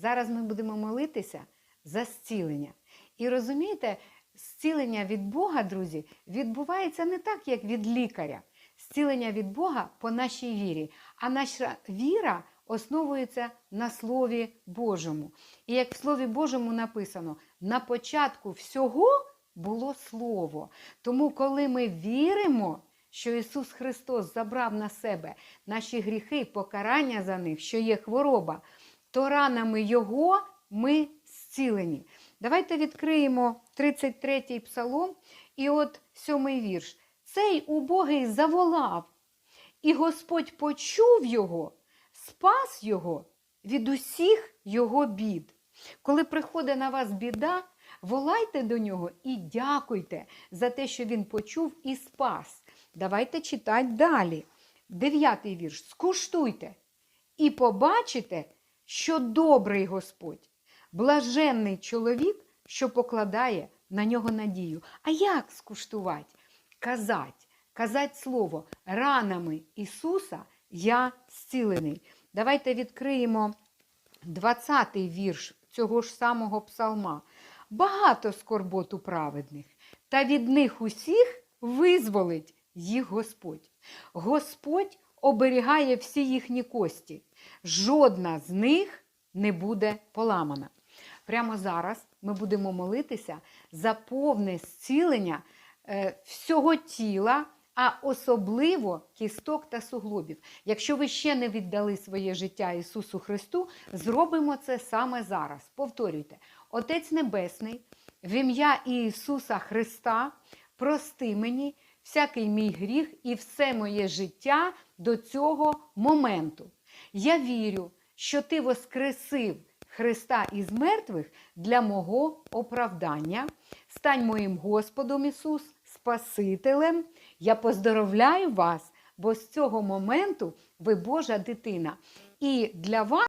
Зараз ми будемо молитися за зцілення. І розумієте, зцілення від Бога, друзі, відбувається не так, як від лікаря. Зцілення від Бога по нашій вірі. А наша віра основується на Слові Божому. І як в Слові Божому написано, на початку всього було Слово. Тому, коли ми віримо, що Ісус Христос забрав на себе наші гріхи, покарання за них, що є хвороба, то ранами Його ми зцілені. Давайте відкриємо 33-й псалом і от сьомий вірш. Цей убогий заволав, і Господь почув його, спас його від усіх його бід. Коли приходить на вас біда, волайте до нього і дякуйте за те, що він почув і спас. Давайте читати далі. Дев'ятий вірш. Скуштуйте і побачите, що добрий Господь, блаженний чоловік, що покладає на нього надію. А як скуштувати? Казать, казать слово ранами Ісуса я зцілений. Давайте відкриємо 20-й вірш цього ж самого псалма. Багато скорбот у праведних, та від них усіх визволить їх Господь. Господь оберігає всі їхні кості. Жодна з них не буде поламана. Прямо зараз ми будемо молитися за повне зцілення е, всього тіла, а особливо кісток та суглобів. Якщо ви ще не віддали своє життя Ісусу Христу, зробимо це саме зараз. Повторюйте, Отець Небесний, в ім'я Ісуса Христа, прости мені всякий мій гріх і все моє життя до цього моменту. Я вірю, що Ти воскресив Христа із мертвих для мого оправдання. Стань моїм Господом Ісус, Спасителем. Я поздоровляю вас, бо з цього моменту ви Божа дитина. І для вас